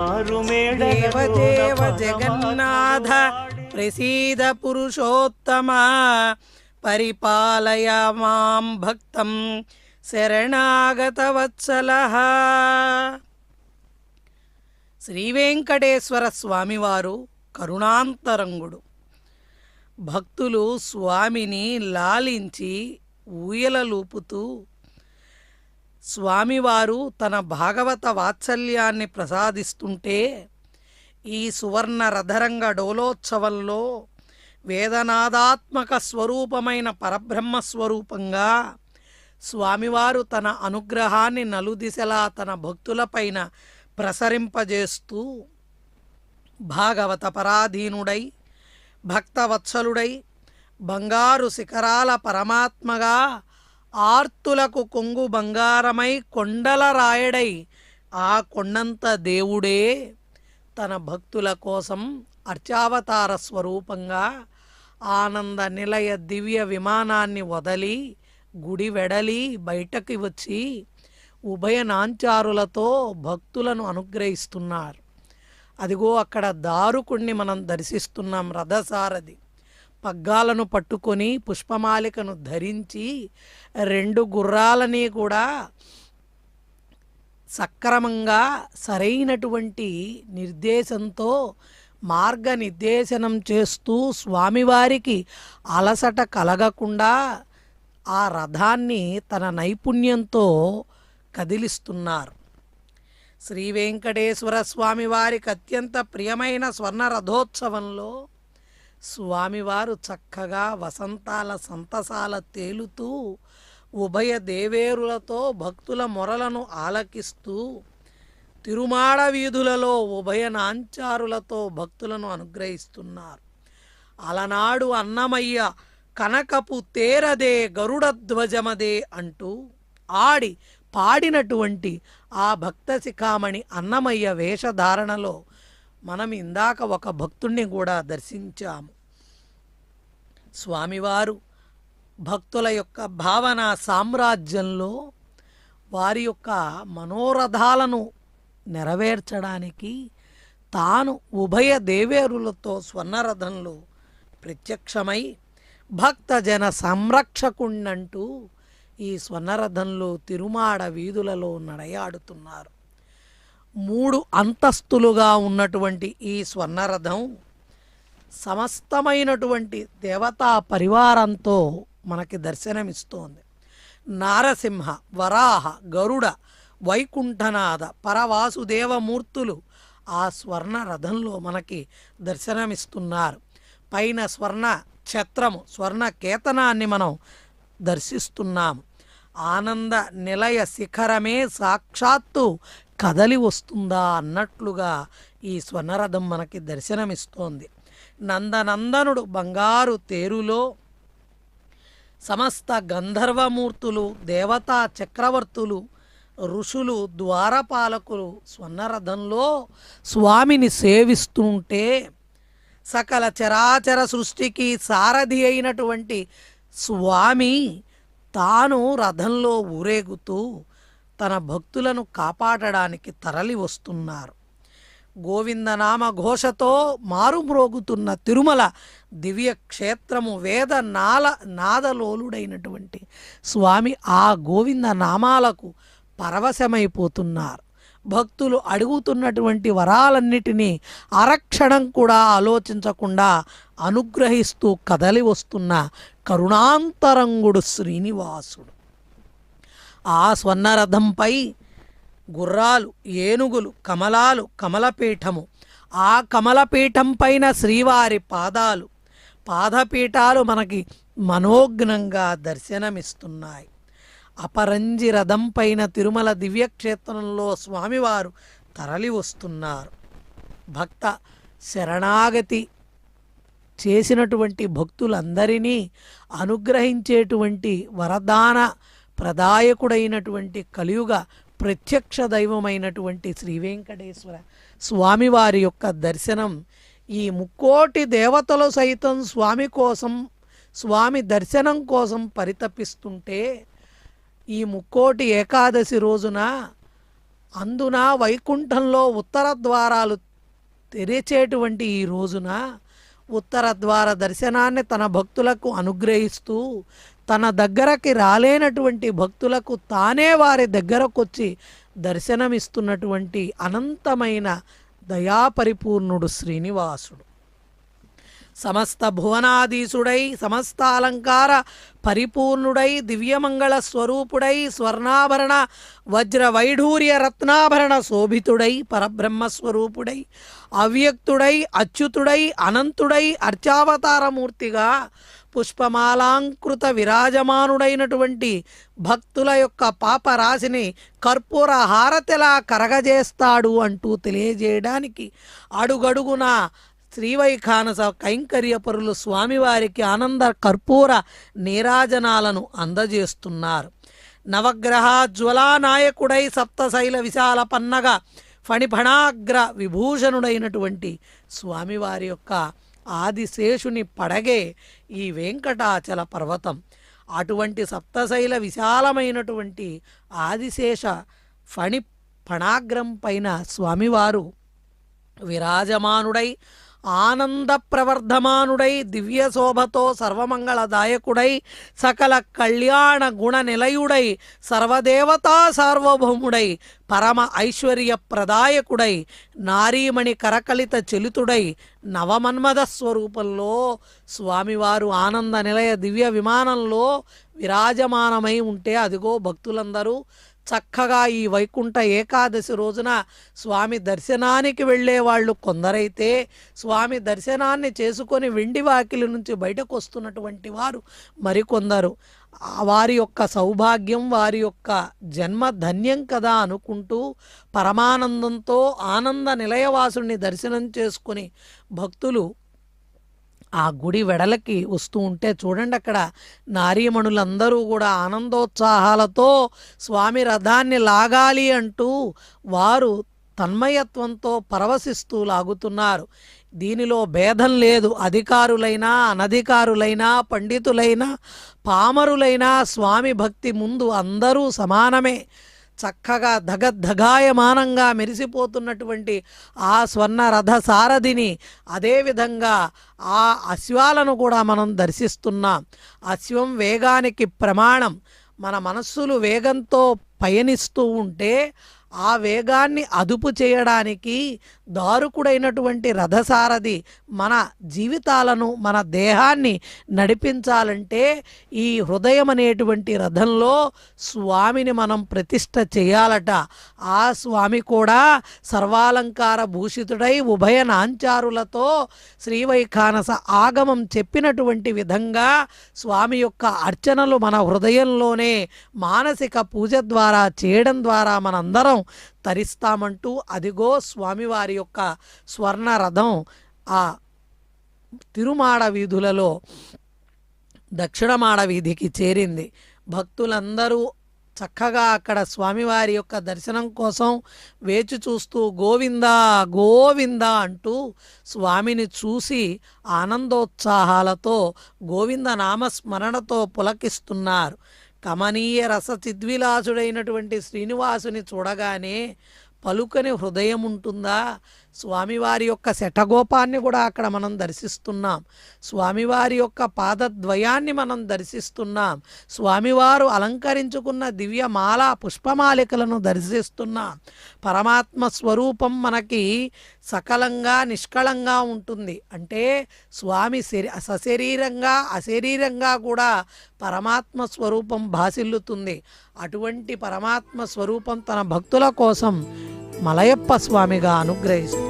దేవదేవ జగన్నాథ ప్రసీద పురుషోత్తమ. పరిపాలయ మాం భక్తం శరణాగత వత్సల శ్రీ వెంకటేశ్వర స్వామివారు కరుణాంతరంగుడు. భక్తులు స్వామిని లాలించి ఊయలలూపుతూ స్వామివారు తన భాగవత వాత్సల్యాన్ని ప్రసాదిస్తుంటే ఈ సువర్ణ రథరంగ డోలోత్సవంలో వేదనాదాత్మక స్వరూపమైన పరబ్రహ్మ స్వరూపంగా స్వామివారు తన అనుగ్రహాన్ని నలుదిశలా తన భక్తులపైన ప్రసరింపజేస్తూ భాగవత పరాధీనుడై భక్తవత్సలుడై బంగారు శిఖరాల పరమాత్మగా ఆర్తులకు కొంగు బంగారమై కొండల రాయడై ఆ కొండంత దేవుడే. తన భక్తుల కోసం అర్చావతార స్వరూపంగా ఆనంద నిలయ దివ్య విమానాన్ని వదలి గుడి వెడలి బయటకి వచ్చి ఉభయ నాంచారులతో భక్తులను అనుగ్రహిస్తున్నారు. అదిగో అక్కడ దారుకుణ్ణి మనం దర్శిస్తున్నాం రథసారథి. పగ్గాలను పట్టుకొని పుష్పమాలికను ధరించి రెండు గుర్రాలని కూడా సక్రమంగా సరైనటువంటి నిర్దేశంతో మార్గనిర్దేశనం చేస్తూ స్వామివారికి అలసట కలగకుండా ఆ రథాన్ని తన నైపుణ్యంతో కదిలిస్తున్నారు. శ్రీ వెంకటేశ్వర స్వామి వారికి అత్యంత ప్రియమైన స్వర్ణ రథోత్సవంలో స్వామివారు చక్కగా వసంతాల సంతసాల తేలుతూ ఉభయ దేవేరులతో భక్తుల మొరలను ఆలకిస్తూ తిరుమాడ వీధులలో ఉభయ నాంచారులతో భక్తులను అనుగ్రహిస్తున్నారు. అలనాడు అన్నమయ్య కనకపు తేరదే గరుడ ధ్వజమదే అంటూ ఆడి పాడినటువంటి ఆ భక్త శిఖామణి అన్నమయ్య వేషధారణలో మనం ఇందాక ఒక భక్తుణ్ణి కూడా దర్శించాము. స్వామివారు భక్తుల యొక్క భావన సామ్రాజ్యంలో వారి యొక్క మనోరథాలను నెరవేర్చడానికి తాను ఉభయ దేవేరులతో స్వర్ణరథంలో ప్రత్యక్షమై భక్తజన సంరక్షకుండంటూ ఈ స్వర్ణరథంలో తిరుమాడ వీధులలో నడయాడుతున్నారు. మూడు అంతస్తులుగా ఉన్నటువంటి ఈ స్వర్ణరథం సమస్తమైనటువంటి దేవతా పరివారంతో మనకి దర్శనమిస్తోంది. నారసింహ వరాహ గరుడ వైకుంఠనాథ పరవాసుదేవమూర్తులు ఆ స్వర్ణ రథంలో మనకి దర్శనమిస్తున్నారు. పైన స్వర్ణ ఛత్రము స్వర్ణ కేతనాన్ని మనం దర్శిస్తున్నాము. ఆనంద నిలయ శిఖరమే సాక్షాత్తు కదలి వస్తుందా అన్నట్లుగా ఈ స్వర్ణరథం మనకి దర్శనమిస్తోంది. నందనందనుడు బంగారు తేరులో సమస్త గంధర్వమూర్తులు దేవతా చక్రవర్తులు ఋషులు ద్వారపాలకులు స్వర్ణరథంలో స్వామిని సేవిస్తుంటే సకల చరాచర సృష్టికి సారథి అయినటువంటి స్వామి తాను రథంలో ఊరేగుతూ తన భక్తులను కాపాడడానికి తరలి వస్తున్నారు. గోవిందనామ ఘోషతో మారుమ్రోగుతున్న తిరుమల దివ్య క్షేత్రము వేద నాల నాదలోలుడైనటువంటి స్వామి ఆ గోవింద నామాలకు పరవశమైపోతున్నారు. భక్తులు అడుగుతున్నటువంటి వరాలన్నిటినీ అరక్షణం కూడా ఆలోచించకుండా అనుగ్రహిస్తూ కదలి వస్తున్న కరుణాంతరంగుడు శ్రీనివాసుడు. ఆ స్వర్ణరథంపై గుర్రాలు ఏనుగులు కమలాలు కమలపీఠము. ఆ కమలపీఠం పైన శ్రీవారి పాదాలు. పాదపీఠాలు మనకి మనోజ్ఞంగా దర్శనమిస్తున్నాయి. అపరంజి రథం పైన తిరుమల దివ్యక్షేత్రంలో స్వామివారు తరలి వస్తున్నారు. భక్త శరణాగతి చేసినటువంటి భక్తులందరినీ అనుగ్రహించేటువంటి వరదాన ప్రదాయకుడైనటువంటి కలియుగ ప్రత్యక్ష దైవమైనటువంటి శ్రీ వెంకటేశ్వర స్వామివారి యొక్క దర్శనం ఈ ముక్కోటి దేవతలు సైతం స్వామి కోసం స్వామి దర్శనం కోసం పరితపిస్తుంటే ఈ ముక్కోటి ఏకాదశి రోజున అందున వైకుంఠంలో ఉత్తర ద్వారాలు తెరిచేటువంటి ఈ రోజున ఉత్తర ద్వార దర్శనాన్ని తన భక్తులకు అనుగ్రహిస్తూ తన దగ్గరకి రాలేనటువంటి భక్తులకు తానే వారి దగ్గరకొచ్చి దర్శనమిస్తున్నటువంటి అనంతమైన దయాపరిపూర్ణుడు శ్రీనివాసుడు. సమస్త భువనాధీసుడై సమస్త అలంకార పరిపూర్ణుడై దివ్యమంగళ స్వరూపుడై స్వర్ణాభరణ వజ్ర వైఢూర్య రత్నాభరణ శోభితుడై పరబ్రహ్మ స్వరూపుడై అవ్యక్తుడై అచ్యుతుడై అనంతుడై అర్చావతారమూర్తిగా పుష్పమాలాంకృత విరాజమానుడైనటువంటి భక్తుల యొక్క పాపరాశిని కర్పూర హారతిలా కరగజేస్తాడు అంటూ తెలియజేయడానికి అడుగడుగున శ్రీవైఖానస కైంకర్యపరులు స్వామివారికి ఆనంద కర్పూర నీరాజనాలను అందజేస్తున్నారు. నవగ్రహ జ్వలానాయకుడై సప్తశైల విశాల పన్నగ ఫణిఫణాగ్ర విభూషణుడైనటువంటి స్వామివారి యొక్క ఆదిశేషుని పడగే ఈ వెంకటాచల పర్వతం. అటువంటి సప్తశైల విశాలమైనటువంటి ఆదిశేష ఫణి ఫణాగ్రం పైన స్వామివారు విరాజమానుడై ఆనంద ప్రవర్ధమానుడై దివ్య శోభతో సర్వమంగళదాయకుడై సకల కళ్యాణ గుణ నిలయుడై సర్వదేవతా సార్వభౌముడై పరమ ఐశ్వర్య ప్రదాయకుడై నారీమణి కరకలిత చెలుతుడై నవమన్మద స్వరూపంలో స్వామివారు ఆనంద నిలయ దివ్య విమానంలో విరాజమానమై ఉంటే అదిగో భక్తులందరూ చక్కగా ఈ వైకుంఠ ఏకాదశి రోజున స్వామి దర్శనానికి వెళ్ళే వాళ్ళు కొందరైతే స్వామి దర్శనాన్ని చేసుకొని వెండి వాకిలి నుంచి బయటకు వస్తున్నటువంటి వారు మరికొందరు. వారి యొక్క సౌభాగ్యం వారి యొక్క జన్మ ధన్యం కదా అనుకుంటూ పరమానందంతో ఆనంద నిలయవాసుని దర్శనం చేసుకుని భక్తులు ఆ గుడి వెడలకి వస్తూ ఉంటే చూడండి అక్కడ నారీమణులందరూ కూడా ఆనందోత్సాహాలతో స్వామి రథాన్ని లాగాలి అంటూ వారు తన్మయత్వంతో పరవశిస్తూ లాగుతున్నారు. దీనిలో భేదం లేదు. అధికారులైనా అనధికారులైనా పండితులైనా పామరులైనా స్వామి భక్తి ముందు అందరూ సమానమే. చక్కగా ధగద్ధగాయమానంగా మెరిసిపోతున్నటువంటి ఆ స్వర్ణ రథ సారథిని అదేవిధంగా ఆ అశ్వాలను కూడా మనం దర్శిస్తున్నాం. అశ్వం వేగానికి ప్రమాణం. మన మనస్సులు వేగంతో పయనిస్తూ ఉంటే ఆ వేగాన్ని అదుపు చేయడానికి దారుకుడైనటువంటి రథసారథి మన జీవితాలను మన దేహాన్ని నడిపించాలంటే ఈ హృదయం అనేటువంటి రథంలో స్వామిని మనం ప్రతిష్ట చేయాలట. ఆ స్వామి కూడా సర్వాలంకార భూషితుడై ఉభయ నాంచారులతో శ్రీవైఖానస ఆగమం చెప్పినటువంటి విధంగా స్వామి యొక్క అర్చనలు మన హృదయంలోనే మానసిక పూజ ద్వారా చేయడం ద్వారా మనందరం తరిస్తామంటూ అదిగో స్వామివారి యొక్క స్వర్ణ రథం ఆ తిరుమాడ వీధులలో దక్షిణమాడ వీధికి చేరింది. భక్తులందరూ చక్కగా అక్కడ స్వామివారి యొక్క దర్శనం కోసం వేచి చూస్తూ గోవిందా గోవిందా అంటూ స్వామిని చూసి ఆనందోత్సాహాలతో గోవింద నామస్మరణతో పులకిస్తున్నారు. కమనీయ రస చిద్విలాసుడైనటువంటి శ్రీనివాసుని చూడగానే పలుకని హృదయం ఉంటుందా స్వామివారి యొక్క శఠగోపాన్ని కూడా అక్కడ మనం దర్శిస్తున్నాం. స్వామివారి యొక్క పాదద్వయాన్ని మనం దర్శిస్తున్నాం. స్వామివారు అలంకరించుకున్న దివ్యమాల పుష్పమాలికలను దర్శిస్తున్నాం. పరమాత్మ స్వరూపం మనకి సకలంగా నిష్కళంగా ఉంటుంది. అంటే స్వామి శరీ సశరీరంగా అశరీరంగా కూడా పరమాత్మ స్వరూపం భాసిల్లుతుంది. అటువంటి పరమాత్మ స్వరూపం తన భక్తుల కోసం మలయప్ప స్వామిగా అనుగ్రహిస్తుంది